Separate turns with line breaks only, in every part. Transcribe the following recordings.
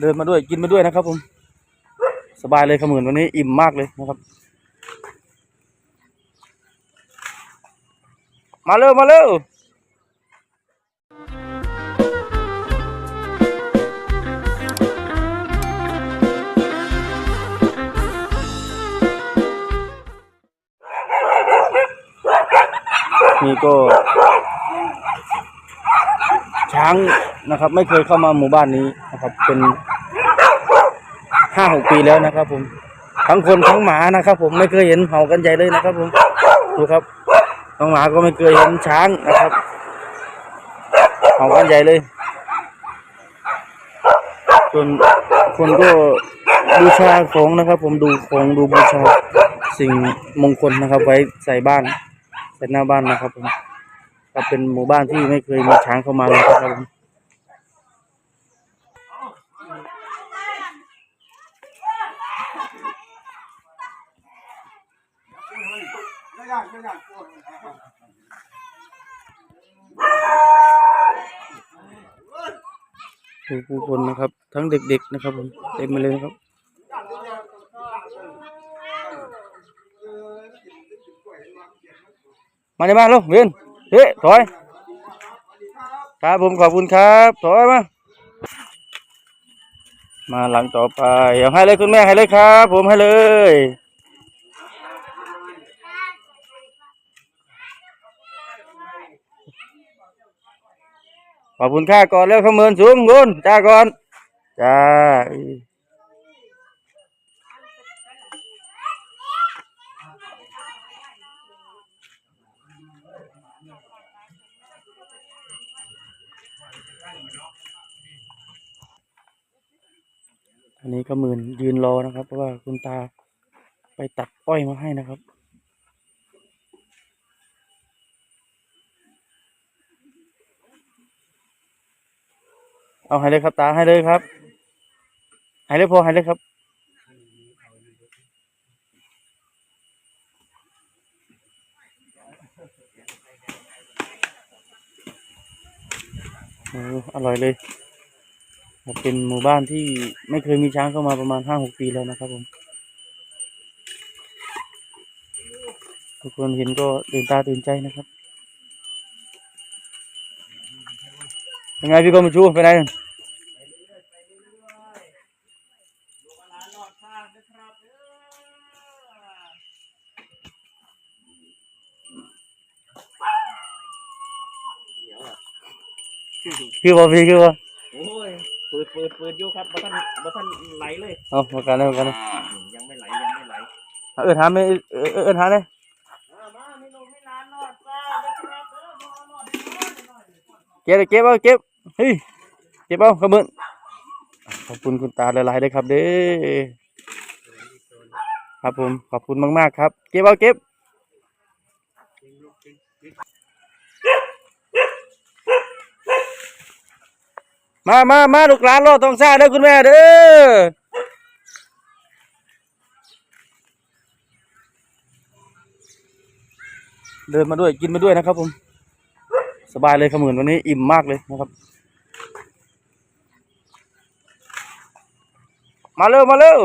เดินมาด้วยกินมาด้วยนะครับผม สบายเลยขมื่นวันนี้อิ่มมากเลยนะครับ มาเร็วมาเร็วนี่ก็ ช้างนะครับ ไม่เคยเข้ามาหมู่บ้านนี้นะครับ เป็น ห้าหกปีแล้วนะครับ ผมทั้งคนทั้งหมานะครับ ผมไม่เคยเห็นเห่ากันใหญ่เลยนะครับ ผมดูครับน้องหมาก็ไม่เคยเห็นช้างนะครับเห่ากันใหญ่เลยส่วนคนก็บูชาของนะครับ ผมดูของดูบูชาสิ่งมงคลนะครับ ไว้ใส่บ้านใส่หน้าบ้านนะครับผมก็เป็นหมู่บ้านที่ไม่เคยมีช้างเข้ามาเลยครับผม ดูผู้คนนะครับ ทั้งเด็กๆนะครับผมเต็มไปเลยนะครับมาในบ้านลูกเวียนเฮ้ยถอยครับผมขอบคุณครับถอยมามาหลังต่อไปเอาให้เลยคุณแม่ให้เลยครับ ผมให้เลย ขอบคุณค่าก่อนแล้วขมือนสูง nguồn จ้าก่อนจ้าอันนี้ก็หมื่นยืนรอนะครับ เพราะว่าคุณตาไปตัดอ้อยมาให้นะครับ เอาให้เลยครับ ตาให้เลยครับให้เลยพอให้เลยครับอร่อยเลยเป็นหมู่บ้านที่ไม่เคยมีช้างเข้ามาประมาณห้าหกปีแล้วนะครับผมทุกคนเห็นก็ตื่นตาตื่นใจนะครับ ยังไงพี่ก็มาชูไปไหนคือบ่พี่คือบ่
โอ้ยเปิดเปิดเปิดอยู่ครับบ่ทันบ่ทันไหลเลย
เอามากันเลยมากันเลย
ยังไม่ไหลยังไม่ไหล
เอาเอิ้นหาไม่เอิ้นเอิ้นหาเลย
มาไม่ลงไม่นานนอดจ้าครับเออบ่นอด
เก็บเก็บเอาเก็บ เฮ้ยเก็บเอาขอบคุณขอบคุณคุณตาหลายๆเลยครับ เด้อครับผมขอบคุณมากๆครับ เก็บเอาเก็บมามามาลูกหลานรอดต้องซ่าเด้อคุณแม่เด้อเดินมาด้วยกินมาด้วยนะครับผม สบายเลยขมื่นวันนี้อิ่มมากเลยนะครับ มาเร็วมาเร็ว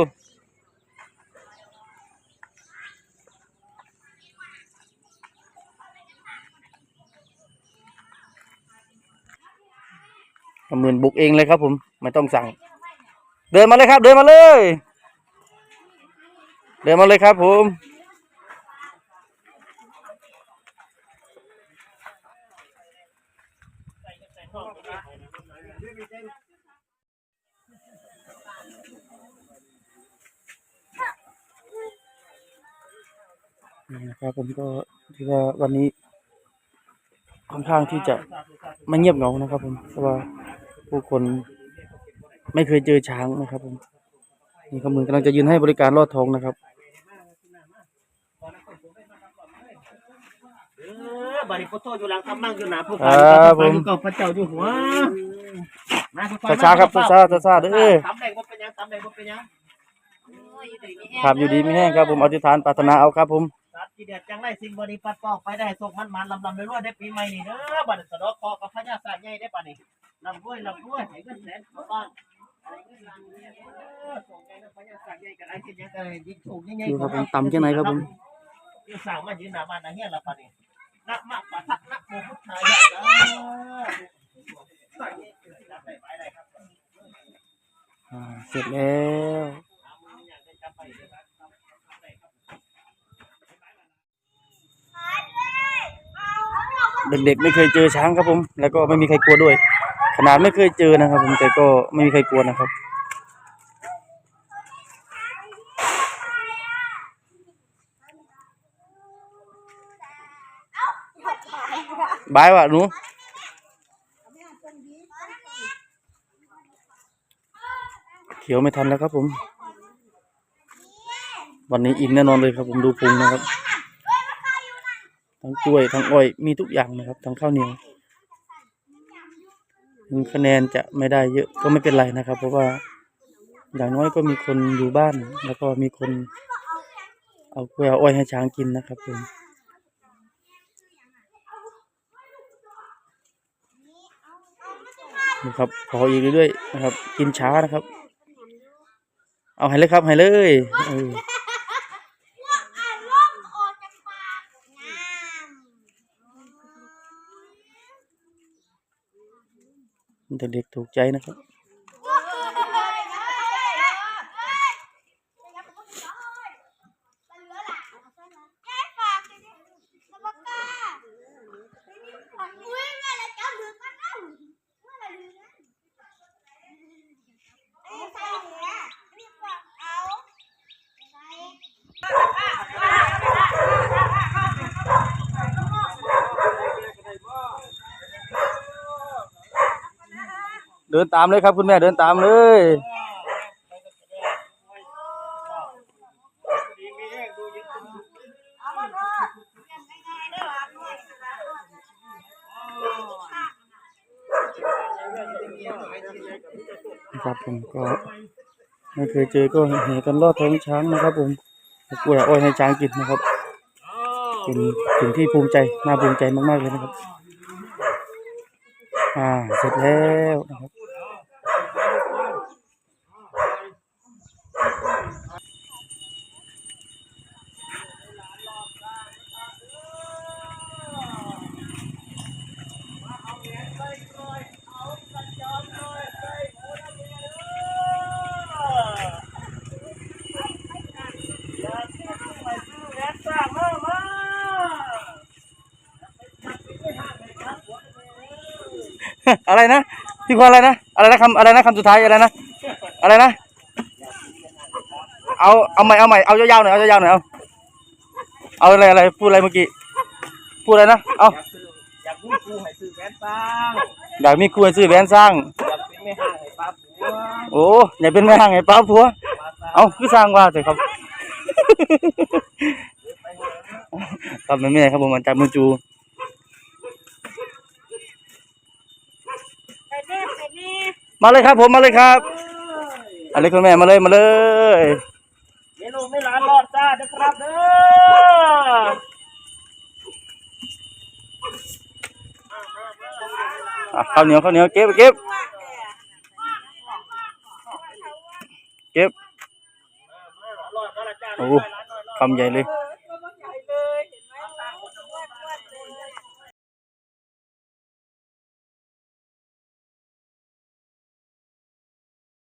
ขมื่นบุกเองเลยครับ ผม ไม่ต้องสั่ง เดินมาเลยครับ เดินมาเลย เดินมาเลยครับ ผม นี่นะครับผมก็ถือว่าวันนี้ค่อนข้างที่จะไม่เงียบเหงานะครับ ผมเพราะว่าผู้คนไม่เคยเจอช้างนะครับ ผมนี่เขาเหมือนกำลังจะยืนให้บริการลอดทองนะครับ
เออบาริโพโตอยู่หลังคำมั่งอยู่หนาผู้
ครับผม
ก็พระเจ้าอยู่หัวมาทุกคน
ช้าๆครับช้าๆช้าๆเด้อ
ตำแดงบ่เป็นหยังตำแดงบ่เป็นหยัง
ครับอยู่ดีไม่แห้งครับผมอธิษฐานปรารถนาเอาครับผม
สัตว์ ที่เด็ดจังไรสิ่งบริปัดปอกไปได้ส่งมันมันลำลำรวยๆได้ปีใหม่นี่เด้อบัดสะดอกคอกับพระยาศาสตร์ใหญ่ได้ป่ะนี่ลำรวยลำรวยให้เงินแสนเข้าบ้านเอ
ดูครับผมต่ำแค่ไหนครับผม
ยืนสาวมายืนหน้าบ้านนะเฮียละปะนี่นักมากปะทักนักโมพุทธายะจ้า
อ่าเสร็จแล้ว เด็กๆไม่เคยเจอช้างครับผม แล้วก็ไม่มีใครกลัวด้วย ขนาดไม่เคยเจอนะครับ ผมแต่ก็ไม่มีใครกลัวนะครับบายว่ะหนูเขียวไม่ทันแล้วครับผม วันนี้อิ่มแน่นอนเลยครับผมดูพุงนะครับ ทั้งกล้วยทั้งอ้อยมีทุกอย่างนะครับทั้งข้าวเหนียวถึงคะแนนจะไม่ได้เยอะก็ไม่เป็นไรนะครับ เพราะว่าอย่างน้อยก็มีคนอยู่บ้าน แล้วก็มีคนเอากล้วยเอาอ้อยให้ช้างกินนะครับผมนะครับขออีกเรื่อยๆนะครับ กินช้านะครับ เอาให้เลยครับให้เลยเออ เด็กๆถูกใจนะครับ เดินตามเลยครับ คุณแม่เดินตามเลยครับผมก็ไม่เคยเจอก็เห็นกันลอดท้องช้างนะครับผมกล้วยอ้อยให้ช้างกินนะครับเป็นสิ่งที่ภูมิใจน่าภูมิใจมากๆเลยนะครับ อ่าเสร็จแล้วนะครับ อะไรนะพี่ควรอะไรนะอะไรนะคำอะไรนะคำสุดท้ายอะไรนะอะไรนะ เอาเอาใหม่เอาใหม่เอายาวๆหน่อยเอายาวๆหน่อยเอาเอาอะไรอะไรพูดอะไรเมื่อกี้พูดอะไรนะเอา
อยากรู้ครูให้ซื้อแว่นตา
อยากมีครูให้ซื้อแหวนสร้าง
อยากเป็นแม่ห้างให้ป้าผัว
โอ้อยากเป็นแม่ห้างไงป้าผัวเอาคือสร้างว่าเถอะครับครับแม่แม่ครับผมมันจากมือจู
ไปแน่ไปแน่
มาเลยครับผมมาเลยครับอาเลยคุณแม่มาเลยมาเลย
เดี๋ยวลูไม่หลานรอดจ้าเด้อครับเด้อ
ข้าวเหนียวข้าวเหนียวเก็บเก็บเก็บโอ้คำใหญ่เลย